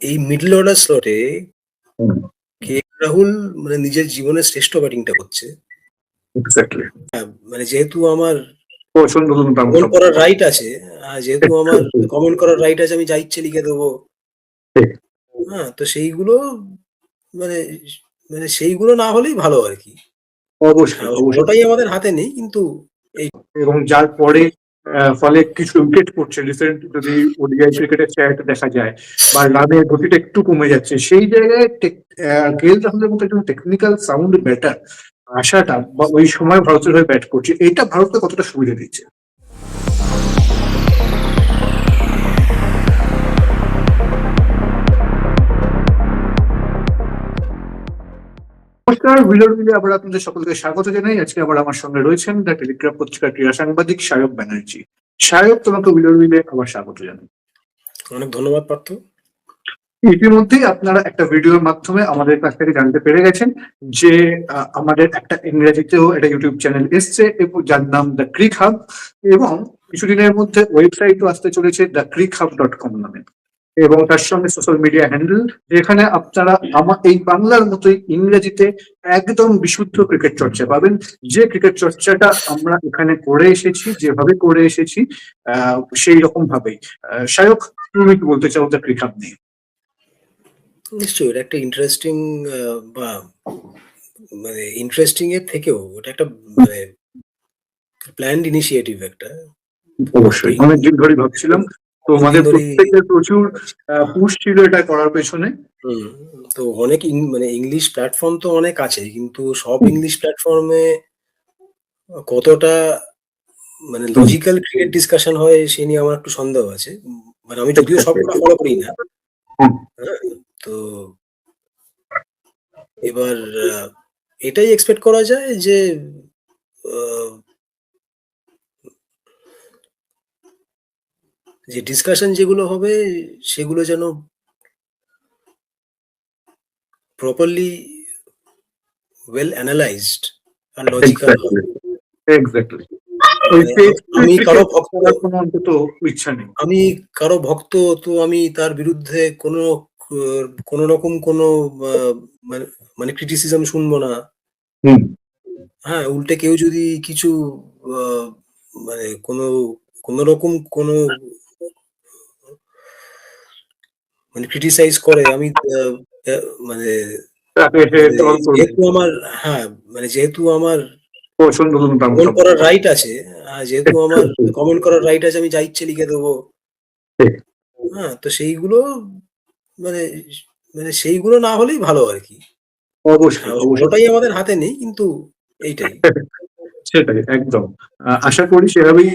এই middle order স্লটে। K Rahul মানে নিজের জীবনের শ্রেষ্ঠ ব্যাটিংটা করছে? এক্স্যাক্টলি মানে যেহেতু আমার কমেন্ট করার রাইট আছে যেহেতু আমার কমেন্ট করার রাইট আছে আমি যা ইচ্ছে লিখে দেবো। হ্যাঁ তো সেইগুলো মানে মানে সেইগুলো না হলেই ভালো আর কি। অবশ্যই হ্যাঁ, ওটাই আমাদের হাতে নেই কিন্তু এবং যার পরে ফলে কিছু উইকেট পড়ছে রিসেন্ট যদি ওডিআই ক্রিকেটের চ্যাট দেখা যায় বা রানের গতিটা একটু কমে যাচ্ছে, সেই জায়গায় গেল রাহুলের মতো একজন টেকনিক্যাল সাউন্ড ব্যাটার আসাটা বা ওই সময় ভারতের হয়ে ব্যাট করছে, এটা ভারতকে কতটা সুবিধা দিচ্ছে? নমস্কার উইলার মিলে আবার আপনাদের সকলকে স্বাগত জানাই। আজকে আবার আমার সঙ্গে রয়েছেন দ্য টেলিগ্রাফ পত্রিকার ক্রীড়া সাংবাদিক সায়ক ব্যানার্জি। সায়ক তোমাকে উইলার মিলে আবার স্বাগত জানাই। অনেক ধন্যবাদ পার্থ। ইতিমধ্যেই আপনারা একটা ভিডিওর মাধ্যমে আমাদের কাছ থেকে জানতে পেরে গেছেন যে আমাদের একটা ইংরেজিতেও একটা ইউটিউব চ্যানেল এসছে এবং যার নাম দ্য ক্রিক হাব এবং কিছুদিনের মধ্যে ওয়েবসাইটও আসতে চলেছে the Crick Hub dot com নামে। এবং তার সঙ্গে সোশ্যাল মিডিয়া হ্যান্ডেল যেখানে আপনারা আমার এই বাংলার মতোই ইংরেজিতে একদম বিশুদ্ধ ক্রিকেট চর্চা পাবেন। যে ক্রিকেট চর্চাটা আমরা এখানে করে এসেছি যেভাবে করে এসেছি সেই রকম ভাবেই। সায়ক তুমি কি বলতে চাও দ্য ক্রিক হাব নিয়ে। নিশ্চয়ই এটা একটা ইন্টারেস্টিং বা মানে ইন্টারেস্টিং এর থেকেও ওটা একটা মানে প্ল্যান্ড ইনিশিয়েটিভ একটা। অবশ্যই অনেক দিন ধরেই ভাবছিলাম। তো আমাদের প্রত্যেকের প্রচুর পুশ ছিল এটা করার পেছনে। তো অনেক মানে ইংলিশ প্ল্যাটফর্ম তো অনেক আছে কিন্তু সব ইংলিশ প্ল্যাটফর্মে কতটা মানে লজিক্যাল ক্রিকেট ডিসকাশন হয় সে নিয়ে আমার একটু সন্দেহ আছে। মানে আমি যদিও সবটা ফলো করি না। হ্যাঁ, তো এবার এটাই এক্সপেক্ট করা যায় যে যে ডিসকাশন যেগুলো হবে সেগুলো যেন প্রপারলি ওয়েল অ্যানালাইজড আর লজিক্যাল এক্স্যাক্টলি আমি কারও ভক্ত অন্তত ইচ্ছা নেই। আমি কারও ভক্ত তো আমি তার বিরুদ্ধে কোনো কোনো রকম কোনো আহ, মানে- মানে ক্রিটিসিজম শুনব না। হ্যাঁ উল্টে কেউ যদি কিছু আহ, মানে কোনো কোনো রকম কোনো মানে ক্রিটিসাইজ করে আমি মানে করবে। যেহেতু আমার হ্যাঁ মানে যেহেতু আমার কমেন্ট করার রাইট আছে যেহেতু আমার কমেন্ট করার রাইট আছে আমি যা ইচ্ছে লিখে দেবো। হ্যাঁ তো সেইগুলো মানে মানে সেইগুলো না হলেই ভালো আর কি। অবশ্যই হ্যাঁ, ওটাই আমাদের হাতে নেই কিন্তু এইটাই। সেটাই একদম। আশা করি সেভাবেই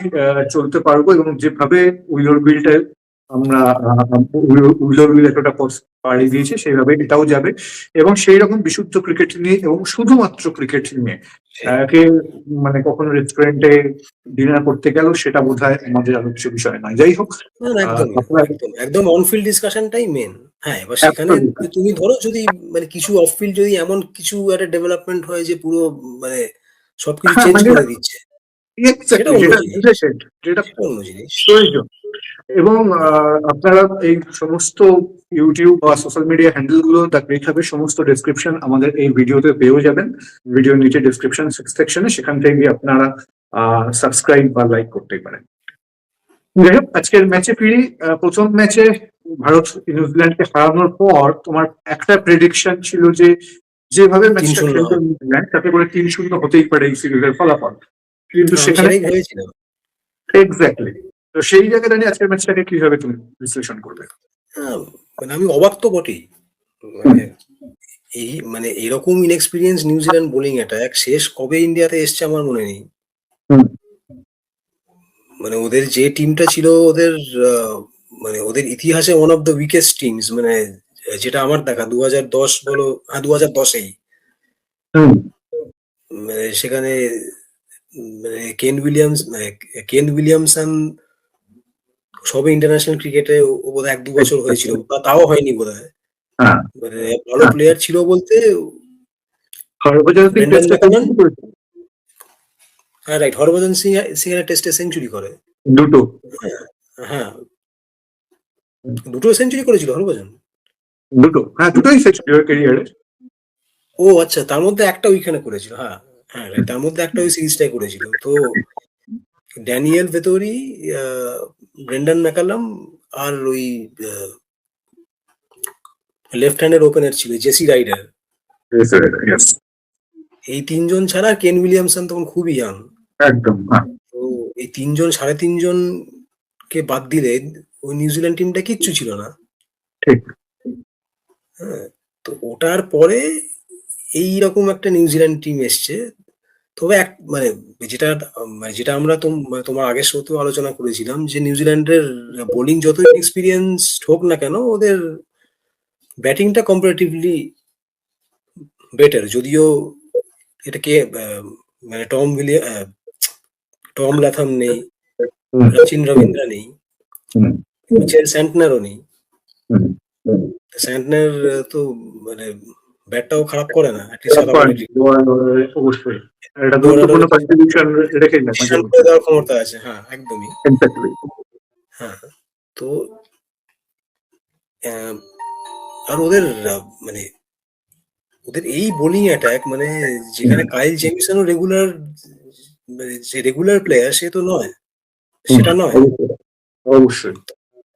চলতে পারব এবং যেভাবে উইলোর বিলটা আমরা উইলোর বিল একটা পাড়ি দিয়েছি সেইভাবে এটাও যাবে। এবং সেই রকম বিশুদ্ধ ক্রিকেট নিয়ে এবং শুধুমাত্র ক্রিকেট নিয়ে আহ, কে মানে কখনো রেস্টুরেন্টে ডিনার করতে গেল সেটা বোধহয় আমাদের আলোচ্য বিষয় নয়। যাই হোক একদম অনফিল্ড ডিসকাশনটাই মেন হ্যাঁ এবার সেখানে তুমি ধরো যদি মানে কিছু অফফিল্ড যদি এমন কিছু একটা ডেভেলপমেন্ট হয় যে পুরো মানে সবকিছু হ্যাঁ, চেঞ্জ মানে- করে দিচ্ছে। যেটা প্রয়োজন। এবং আপনারা এই সমস্ত ইউটিউব বা সোশ্যাল মিডিয়া হ্যান্ডেলগুলো সমস্ত ডেসক্রিপশন আমাদের এই ভিডিওতে পেয়েও যাবেন। ভিডিওর নিচে ডেসক্রিপশন সেকশনে সেখান থেকে গিয়ে আপনারা সাবস্ক্রাইব বা লাইক করতেই পারেন। যাই হোক আজকের ম্যাচে ফিরি। প্রথম ম্যাচে ভারত নিউজিল্যান্ডকে হারানোর পর তোমার একটা প্রেডিকশন ছিল যে যেভাবে ম্যাচটা 3-0 নিউজিল্যান্ড তাতে করে তিন শূন্য হতেই পারে এই সিরিজের ফলাফল। কিন্তু সেখানে এক্স্যাক্টলি তো সেই জায়গায় দাঁড়িয়ে আজকের ম্যাচটাকে কীভাবে তুমি বিশ্লেষণ করবে? হ্যাঁ, মানে আমি অবাক তো বটেই। মানে এই মানে এরকম ইনএক্সপিরিয়েন্স নিউজিল্যান্ড বোলিং অ্যাটাক শেষ কবে ইন্ডিয়াতে এসছে আমার মনে নেই। মানে ওদের যে টিমটা ছিল ওদের মানে ওদের ইতিহাসে one of the weakest teams মানে যেটা আমার দেখা দু হাজার দশ বলো হ্যাঁ দু হাজার দশেই মানে সেখানে কেন উইলিয়ামস মানে কেন উইলিয়ামসন সবে ইন্টারন্যাশনাল ক্রিকেটে ও বোধহয় এক দু বছর হয়েছিল তাও হয়নি বোধহয়। হ্যাঁ। মানে ভালো প্লেয়ার ছিল বলতে। হ্যাঁ রাইট হরভজন সিং সিং এর টেস্টে সেঞ্চুরি করে। দুটো। হ্যাঁ দুটো সেঞ্চুরি করেছিল হরভজন। দুটো। হ্যাঁ দুটোই সেঞ্চুরি ক্যারিয়ারে ও আচ্ছা তার মধ্যে একটা ওইখানে করেছিল হ্যাঁ। হ্যাঁ right, তার মধ্যে একটা ওই সিরিজটাই করেছিল। তো ড্যানিয়েল ভেতরি ব্রেন্ডন ম্যাকালাম আর ওই লেফট হ্যান্ডের ওপেনার ছিল জেসি রাইডার। এই তিনজন ছাড়া কেন উইলিয়ামসন তখন খুবই ইয়াং একদম হ্যাঁ। তো এই তিনজন সাড়ে তিনজন কে বাদ দিলে ওই নিউজিল্যান্ড টিমটা কিচ্ছু ছিল না। ঠিক। হ্যাঁ তো ওটার পরে এই রকম একটা নিউজিল্যান্ড টিম এসছে তবে এক মানে যেটা মানে যেটা আমরা মানে তোমার আগের শোতেও আলোচনা করেছিলাম যে নিউজিল্যান্ডের বোলিং যতই এক্সপিরিয়েন্স হোক না কেন ওদের ব্যাটিংটা কম্পারেটিভলি বেটার যদিও এটাকে মানে টম উইলিয়া আহ, টম লাথাম নেই রচিন রবীন্দ্রা নেই মিচেল স্যান্টনারও নেই। স্যান্টনার তো মানে ব্যাটটাও খারাপ করে না অবশ্যই। গুরুত্বপূর্ণ কন্ট্রিবিউশন রেখে দেওয়ার ক্ষমতা আছে হ্যাঁ একদমই। হ্যাঁ তো আর ওদের মানে ওদের এই বোলিং অ্যাটাক মানে যেখানে কাইল জেমিসনও রেগুলার যে রেগুলার প্লেয়ার সে তো নয়। সেটা নয়। অবশ্যই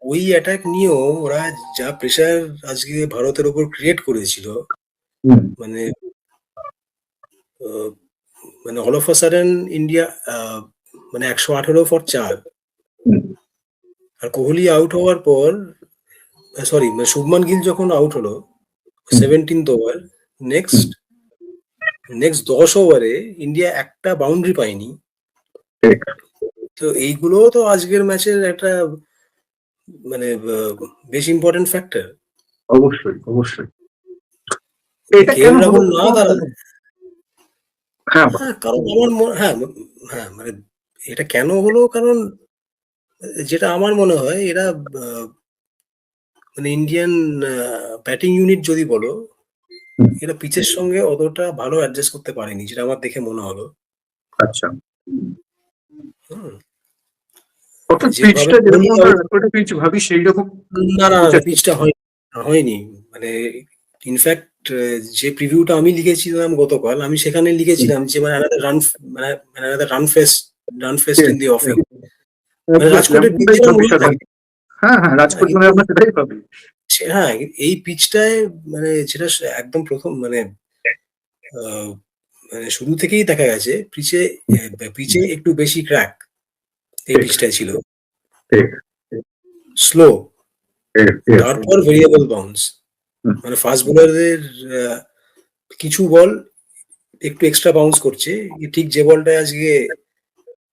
ওই অ্যাটাক নিয়েও ওরা যা প্রেশার আজকে ভারতের ওপর ক্রিয়েট করেছিল মানে মানে all of a sudden India মানে একশো আঠেরো ফর চার। আর কোহলি আউট হওয়ার পর সরি মানে শুভমান গিল যখন আউট হলো সেভেন্টিন্থ ওভার নেক্সট নেক্সট দশ ওভারে ইন্ডিয়া একটা বাউন্ডারি পায়নি। তো এইগুলো তো আজকের ম্যাচের একটা মানে বেশ ইম্পর্টেন্ট ফ্যাক্টর অবশ্যই অবশ্যই। এটা কেন হলো? হ্যাঁ হ্যাঁ কারণ আমার হ্যাঁ হ্যাঁ মানে এটা কেন হলো কারণ যেটা আমার মনে হয় এরা মানে ইন্ডিয়ান ব্যাটিং ইউনিট যদি বলো। এরা পিচের সঙ্গে অতটা ভালো অ্যাডজাস্ট করতে পারেনি যেটা আমার দেখে মনে হলো আচ্ছা। পিচটা হয়নি মানে ইনফ্যাক্ট যে প্রিভিউটা আমি লিখেছিলাম গতকাল আমি সেখানে লিখেছিলাম যে মানে রান মানে run fest run fest in the offing. হ্যাঁ হ্যাঁ রাজকোট মানে আমরা সেটাই ভাবি হ্যাঁ এই পিচটায় মানে যেটা একদম প্রথম মানে মানে শুরু থেকেই দেখা গেছে পিচে পিচে একটু বেশি ক্র্যাক এই। পিচটায় ছিল স্লো। তারপর ভেরিয়েবল বাউন্স। মানে ফাস্ট বোলারদের কিছু বল একটু এক্সট্রা বাউন্স করছে। ঠিক যে বলটা আজকে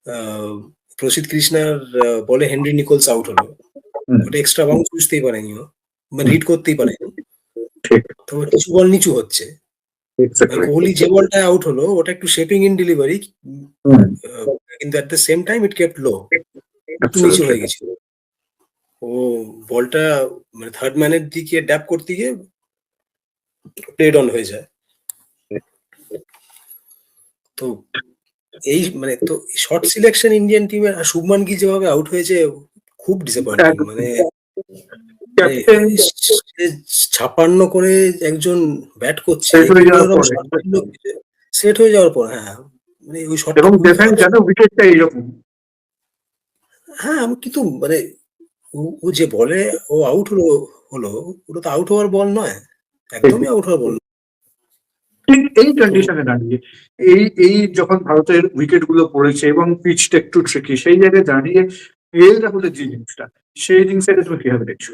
আহ, প্রসিদ্ধ কৃষ্ণার বলে হেনরি নিকোলস আউট হলো। ওটা এক্সট্রা বাউন্স বুঝতেই পারেনি ও। মানে রিড করতেই পারেনি। ঠিক। তো কিছু বল নিচু হচ্ছে। কোহলি যে বলটায় আউট হলো ওটা একটু শেপিং ইন ডেলিভারি কিন্তু at the same time it kept low একটু নিচু হয়ে গেছিল। ও বলটা মানে থার্ড ম্যানের দিকে ড্যাপ করতে গিয়ে প্লেড অন হয়ে যায়। তো এই মানে তো শর্ট সিলেকশন ইন্ডিয়ান টিমের আর শুভমান গিল যেভাবে আউট হয়েছে খুব ডিসঅ্যাপয়েন্টিং মানে ছাপান্ন করে একজন ব্যাট করছে। সেট হয়ে যাওয়ার পর। হ্যাঁ মানে ওই শট এবং ডিফেন্স উইকেটটা এইরকম। হ্যাঁ আমি কিন্তু মানে ও- ও যে বলে ও আউট হলো হলো ওটা তো আউট হওয়ার বল নয়। একদমই আউট হওয়ার বল ঠিক এই কন্ডিশনে দাঁড়িয়ে। এই এই যখন ভারতের উইকেটগুলো পড়েছে এবং পিচটা একটু ট্রিকি সেই জায়গায় দাঁড়িয়ে এল রাহুলের যে ইনিংসটা সেই ইনিংসটা তুমি কীভাবে দেখছ?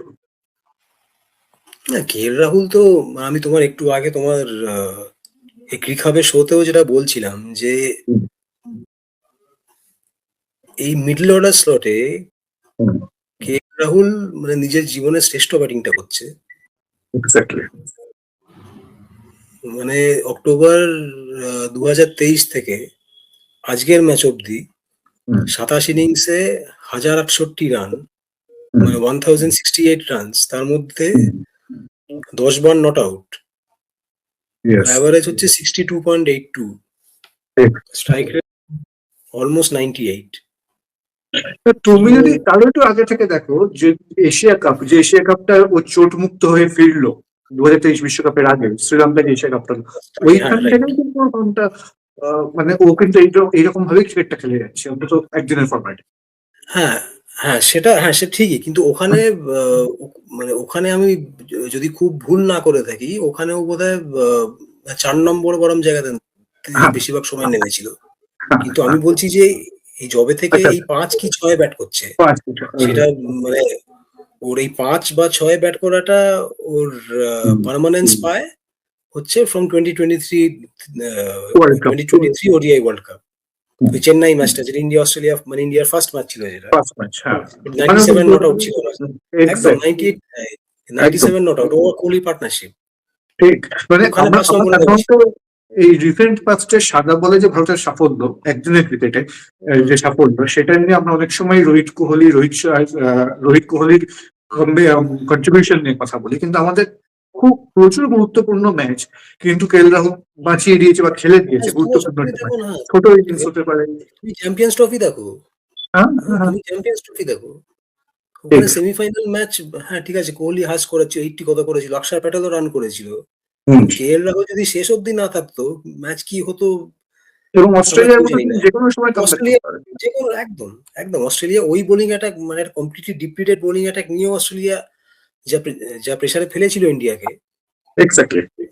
না কে রাহুল তো আমি তোমার একটু আগে তোমার হাবের শোতেও যেটা বলছিলাম যে এই মিডল অর্ডার স্লটে। কে রাহুল মানে নিজের জীবনের শ্রেষ্ঠ ব্যাটিংটা করছে? এক্স্যাক্টলি মানে অক্টোবর দু হাজার তেইশ থেকে আজকের ম্যাচ অবধি। সাতাশ ইনিংসে হাজার আটষট্টি রান মানে one thousand sixty eight runs তার মধ্যে দশ বার নট আউট অ্যাভারেজ হচ্ছে sixty two point eight two strike rate almost ninety eight তুমি যদি তারও একটু আগে থেকে দেখো যে এশিয়া কাপ যে এশিয়া কাপটা ও চোট মুক্ত হয়ে ফিরলো দু হাজার তেইশ বিশ্বকাপের আগে শ্রীলঙ্কায় এশিয়া কাপটা ওইখান হ্যাঁ, থেকে কিন্তু আহ, মানে ও কিন্তু এইরকম এইরকম ভাবে ক্রিকেটটা খেলে যাচ্ছে অন্তত একদিনের ফরম্যাটে হ্যাঁ হ্যাঁ সেটা হ্যাঁ সে ঠিকই কিন্তু ওখানে আহ, মানে ওখানে আমি যদি খুব ভুল না করে থাকি ওখানেও বোধহয় আহ, চার নম্বর বরং জায়গাতে হ্যাঁ। বেশিরভাগ সময় নেমেছিল। কিন্তু আমি বলছি যে এই জবে থেকে আচ্ছা। এই পাঁচ কি ছয় ব্যাট করছে সেটা মানে ওর এই পাঁচ বা ছয় ব্যাট করাটা ওর। পারমানেন্স পায় হচ্ছে from twenty twenty three. Twenty twenty three ODI world cup ওই চেন্নাই ম্যাচটা যেটা ইন্ডিয়া অস্ট্রেলিয়া মানে ইন্ডিয়ার ফার্স্ট ম্যাচ ছিল যেটা হ্যাঁ নাইনটি সেভেন নট আউট ছিল। একদম. Ninety ninety seven not out O Kohli partnership ঠিক মানে এই রিসেন্ট পাস্টে সাদা বলে যে ভারতের সাফল্য একদিনের ক্রিকেটে যে সাফল্য সেটা নিয়ে আমরা অনেক সময় রোহিত কোহলি রোহিত রোহিত কোহলির কন্ট্রিবিউশন নিয়ে কথা বলি। কিন্তু আমাদের খুব প্রচুর গুরুত্বপূর্ণ ম্যাচ কিন্তু কেল রাহুল বাঁচিয়ে দিয়েছে বা খেলে দিয়েছে গুরুত্বপূর্ণ একটা ছোট ইনিংস হতে পারে। তুমি চ্যাম্পিয়ন্স ট্রফি দেখো? হ্যাঁ হ্যাঁ, চ্যাম্পিয়ন্স ট্রফি দেখো? সেমিফাইনাল ম্যাচ হ্যাঁ ঠিক আছে কোহলি হাস করেছে এইটটি কত করেছিল অক্ষর প্যাটেলও রান করেছিল। এল রাহুল যদি শেষ অবধি না থাকতো ম্যাচ কি হতো? এবং অস্ট্রেলিয়ার। যে কোনো সময় অস্ট্রেলিয়া- যে কোনো একদম একদম। অস্ট্রেলিয়া ওই বোলিং অ্যাটাক মানে কমপ্লিটলি ডিপ্লিটেড বোলিং অ্যাটাক নিয়েও অস্ট্রেলিয়া যা যা প্রেসারে ফেলেছিল ইন্ডিয়াকে. Exactly.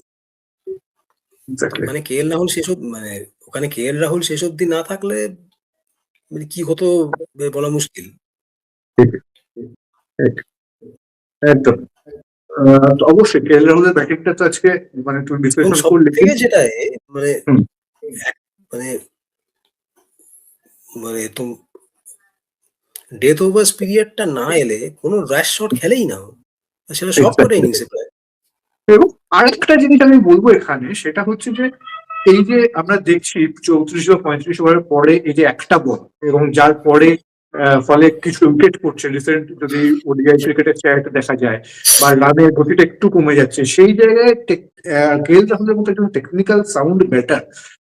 মানে কে এল রাহুল শেষ অব- মানে ওখানে কে এল রাহুল শেষ অবধি না থাকলে মানে কি হতো বলা মুশকিল। একদম। তো অবশ্যই কে এল রাহুলের ব্যাটিংটা তো আজকে মানে তুমি বিশ্লেষণ করলে যেটা মানে মানে মানে তো ডেথ ওভার্স পিরিয়ডটা না এলে কোনো র্যাশ শট খেলেই না সেটা সব কটা ইনিংসে প্রায়। এবং আরেকটা জিনিস আমি বলব এখানে সেটা হচ্ছে যে এই যে আমরা দেখছি চৌত্রিশ বা পঁয়ত্রিশ ওভারের পরে এই যে একটা বল এবং যার পরে ফলে কিছু উইকেট পড়ছে রিসেন্ট যদি ওডিআই ক্রিকেটের চেয়ারটা দেখা যায়, বা রানের গতিটা একটু কমে যাচ্ছে, সেই জায়গায় গেল রাহুলের মতো একজন টেকনিক্যাল সাউন্ড ব্যাটার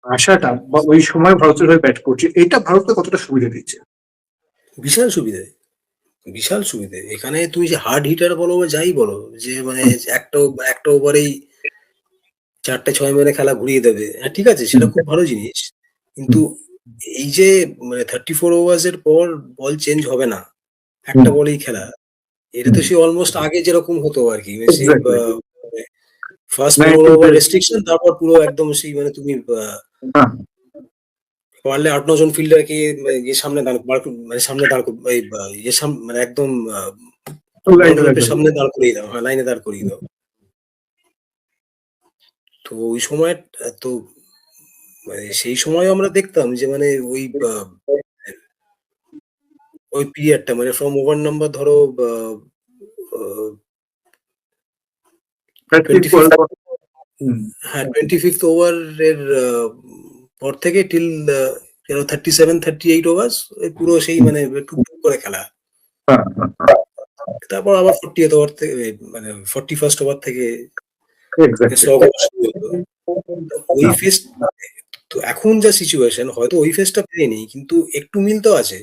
আসাটা বা ওই সময় ভারতের হয়ে ব্যাট করছে, এটা ভারতকে কতটা সুবিধা দিচ্ছে? বিশাল সুবিধে। বিশাল সুবিধে। এখানে তুমি যে হার্ড হিটার বলো বা যাই বলো, যে মানে একটা একটা ওভারেই চারটে, ছয় মেরে খেলা ঘুরিয়ে দেবে। হ্যাঁ ঠিক আছে, সেটা খুব ভালো জিনিস। কিন্তু এই যে মানে থার্টি ফোর ওভার্স এর পর বল চেঞ্জ হবে না। একটা। বলেই খেলা। এটা তো সে অলমোস্ট আগে যেরকম হতো আর কি। ফার্স্ট ওভার রেস্ট্রিকশন তারপর পুরো একদম সেই মানে তুমি হ্যাঁ। পারলে আট নজন ফিল্ডারকে ইয়ে সামনে দাঁড় মানে সামনে দাঁড় ইয়ে মানে একদম সামনে দাঁড় করিয়ে দাও। হ্যাঁ লাইনে দাঁড় করিয়ে দাও। তো ওই সময় তো মানে সেই সময় আমরা দেখতাম যে মানে ওই ওই পিরিয়ডটা মানে ফ্রম ওভার নাম্বার ধরো হ্যাঁ টোয়েন্টি ফিফথ ওভারের পর থেকে till thirty seven thirty eight overs পুরো সেই মানে টুকটুক করে খেলা। হ্যাঁ, হ্যাঁ, তারপর আবার ফোর্টি ওভার থেকে মানে ফোর্টি ফার্স্ট ওভার থেকে ওই ফেস তো এখন যা সিচুয়েশন হয়তো ওই ফেসটা পেয়েনি কিন্তু একটু মিল তো আছে।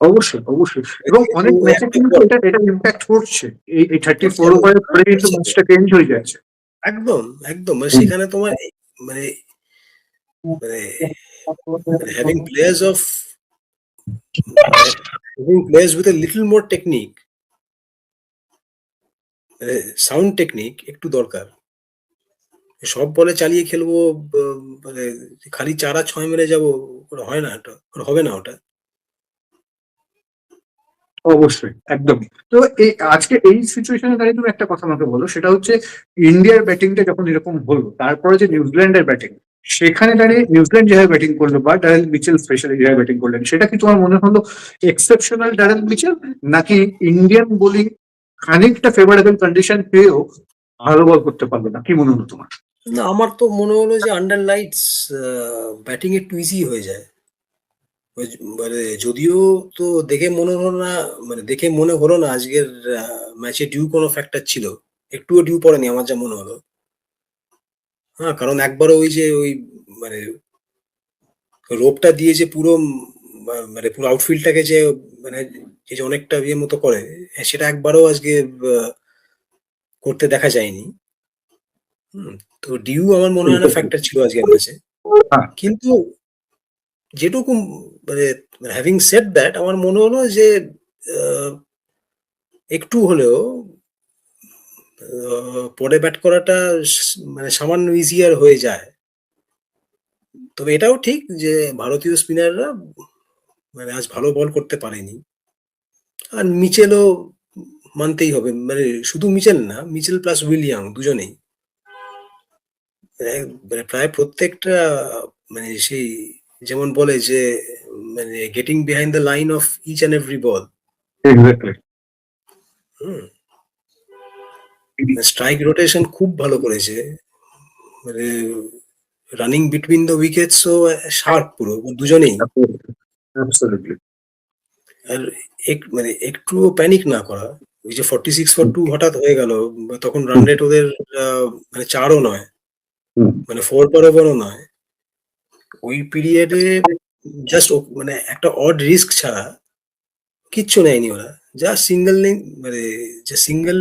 অবশ্যই অবশ্যই। এবং অনেক ম্যাচে কিন্তু এটা এটা ইম্প্যাক্ট করছে। এই এই থার্টি ফোর ওভারের পরে কিন্তু ম্যাচটা চেঞ্জ হয়ে যাচ্ছে। একদম একদম। মানে সেখানে তোমার মানে মানে having players of having players with a little more technique sound technique একটু দরকার। সব বলে চালিয়ে খেলব মানে খালি চারা ছয় মেরে যাব হয় না ওটা হবে না ওটা। অবশ্যই, একদমই। তো এই আজকে এই সিচুয়েশনে দাঁড়িয়ে তুমি একটা কথা আমাকে বলো, সেটা হচ্ছে ইন্ডিয়ার ব্যাটিংটা যখন এরকম হলো, তারপরে যে নিউজিল্যান্ডের ব্যাটিং, সেখানে দাঁড়িয়ে নিউজিল্যান্ড যেভাবে ব্যাটিং করল বা ডারেল মিচেল স্পেশালি যেভাবে ব্যাটিং করলেন, সেটা কি তোমার মনে হলো এক্সেপশনাল ডারেল মিচেল? নাকি ইন্ডিয়ান বোলিং খানিকটা ফেভারেবল কন্ডিশন পেয়েও ভালো বল করতে পারল না? কি মনে হলো তোমার? না, আমার তো মনে হলো যে আন্ডার লাইটস ব্যাটিং একটু ইজি হয়ে যায়। মানে যদিও তো দেখে মনে হলো না মানে দেখে মনে হলো না আজকের ম্যাচে ডিউ কোনো ফ্যাক্টর ছিল। একটুও ডিউ পড়েনি, আমার যা মনে হলো। হ্যাঁ কারণ একবারও ওই যে, ওই মানে রোপটা দিয়ে যে পুরো মানে পুরো আউটফিল্ডটাকে যে মানে যে অনেকটা ইয়ে মতো করে, সেটা একবারও আজকে করতে দেখা যায়নি। তো ডিউ আমার মনে হয় না ফ্যাক্টর ছিল আজকের ম্যাচে। কিন্তু যেটুকু মানে হ্যাভিং সেট দ্যাট আমার মনে হলো যে একটু হলেও পরে ব্যাট করাটা মানে সামান্য ইজিয়ার হয়ে যায়। তবে এটাও ঠিক যে ভারতীয় স্পিনাররা মানে আজ ভালো বল করতে পারেনি। আর মিচেলও মানতেই হবে মানে শুধু মিচেল না মিচেল প্লাস উইলিয়াম দুজনেই। প্রায় প্রত্যেকটা মানে সেই যেমন বলে যে মানে getting behind the line of each and every ball exactly strike rotation খুব ভালো করেছে। মানে রানিং বিটুইন দ্য উইকেটসও শার্প পুরো দুজনেই। আর এক মানে একটুও প্যানিক না করা। ওই যে ফর্টি সিক্স ফর টু হঠাৎ হয়ে গেল তখন রান রেট ওদের মানে চারও নয়। মানে ফোর পর ওভারও নয়। ওই পিরিয়ডে জাস্ট মানে একটা অড রিস্ক ছাড়া কিচ্ছু নেয়নি ওরা। যা সিঙ্গেল মানে যে সিঙ্গেল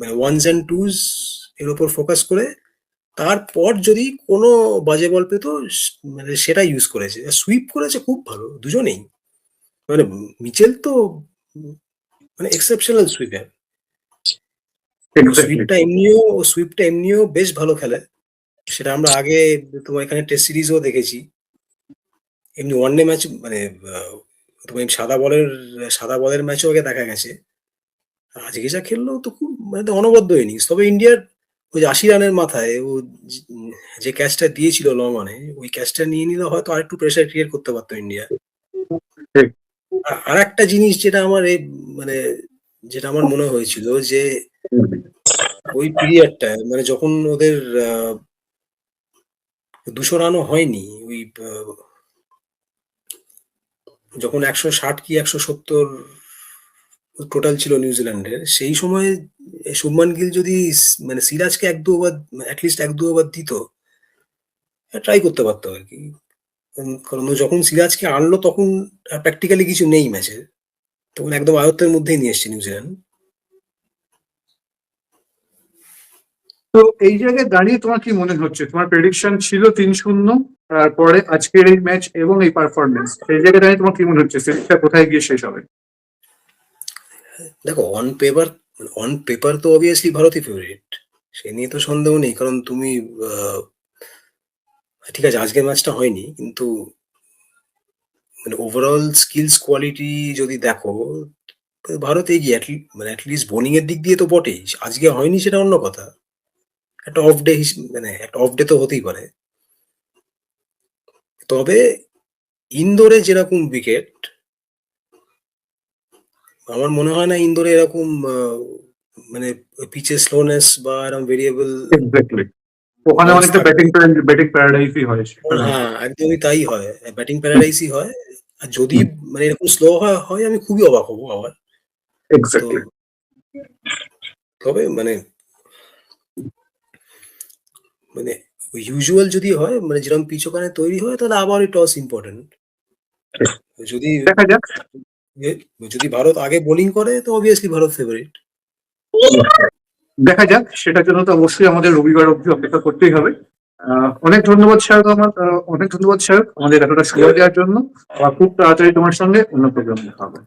মানে ওয়ানস অ্যান্ড টুস এর উপর ফোকাস করে তারপর যদি কোনো বাজে বল পেতো মানে সেটা ইউজ করেছে। সুইপ করেছে খুব ভালো দুজনেই। মানে মিচেল তো মানে এক্সেপশনাল সুইপার সুইপটা এমনিও সুইপটা এমনিও বেশ ভালো খেলে। সেটা আমরা আগে তোমার এখানে টেস্ট সিরিজও দেখেছি। এমনি ওয়ান ডে ম্যাচ মানে তোমার সাদা বলের সাদা বলের ম্যাচও আগে দেখা গেছে। আজকে যা খেললো তো খুব মানে তো অনবদ্য ইনিংস তবে ইন্ডিয়ার ওই যে আশি রানের মাথায় ও যে- ক্যাচটা দিয়েছিল লং অনে ওই ক্যাচটা নিয়ে নিলে হয়তো আরেকটু প্রেশার ক্রিয়েট করতে পারতো ইন্ডিয়া। আর একটা জিনিস যেটা আমার এই মানে যেটা আমার মনে হয়েছিল যে ওই পিরিয়ডটা মানে যখন ওদের দুশো রানও হয়নি। ওই যখন একশো ষাট কি একশো সত্তর টোটাল ছিল নিউজিল্যান্ডের সেই সময় শুভমান গিল যদি মানে সিরাজকে এক দু ওভার অ্যাটলিস্ট এক দু ওভার দিত ট্রাই করতে পারতো আর কি। কারণ- যখন সিরাজকে আনলো তখন প্র্যাকটিক্যালি কিছু নেই ম্যাচে তখন একদম আয়ত্তের মধ্যেই নিয়ে এসছে নিউজিল্যান্ড তো এই জায়গায় দাঁড়িয়ে তোমার কি মনে হচ্ছে? তোমার প্রেডিকশন ছিল তিন শূন্য, তারপরে আজকের এই ম্যাচ এবং এই পারফরমেন্স সেই জায়গায় দাঁড়িয়ে তোমার কি মনে হচ্ছে? সিরিজটা কোথায় গিয়ে শেষ হবে? দেখো অন পেপার অন পেপার তো অবভিয়াসলি ভারতই ফেভারিট সে নিয়ে তো সন্দেহ নেই, কারণ তুমি ঠিক আছে, আজকের ম্যাচটা হয়নি, কিন্তু মানে ওভারঅল স্কিলস কোয়ালিটি যদি দেখো, ভারত এগিয়ে মানে অ্যাটলিস্ট বোলিং এর দিক দিয়ে তো বটেই। আজকে হয়নি সেটা অন্য কথা। একটা অফ ডে মানে একটা অফ ডে তো হতেই পারে। তবে ইন্দোরে যেরকম উইকেট আমার মনে হয় না ইন্দোরে এরকম মানে পিচের স্লোনেস বা এরকম ভেরিয়েবল ওখানে অনেকটা ব্যাটিং ব্যাটিং প্যারাডাইসই হয় হ্যাঁ একদমই তাই হয়। ব্যাটিং প্যারাডাইসই হয়। আর যদি মানে এরকম স্লো হয় আমি খুবই অবাক হব আবার। এক্স্যাক্টলি তবে মানে মানে ইউজুয়াল যদি হয় মানে যেরকম পিচ ওখানে তৈরি হয় তাহলে আবার টস ইম্পর্টেন্ট যদি দেখা যাক। যদি ভারত আগে বোলিং করে তো অবভিয়াসলি ভারত ফেভারিট দেখা যাক সেটার জন্য তো অবশ্যই আমাদের রবিবার অবধি অপেক্ষা করতেই হবে। অনেক ধন্যবাদ স্যার আমার। অনেক ধন্যবাদ স্যার আমাদের এতটা সময় দেওয়ার জন্য। খুব তাড়াতাড়ি তোমার সঙ্গে অন্য প্রোগ্রাম দেখা হবে।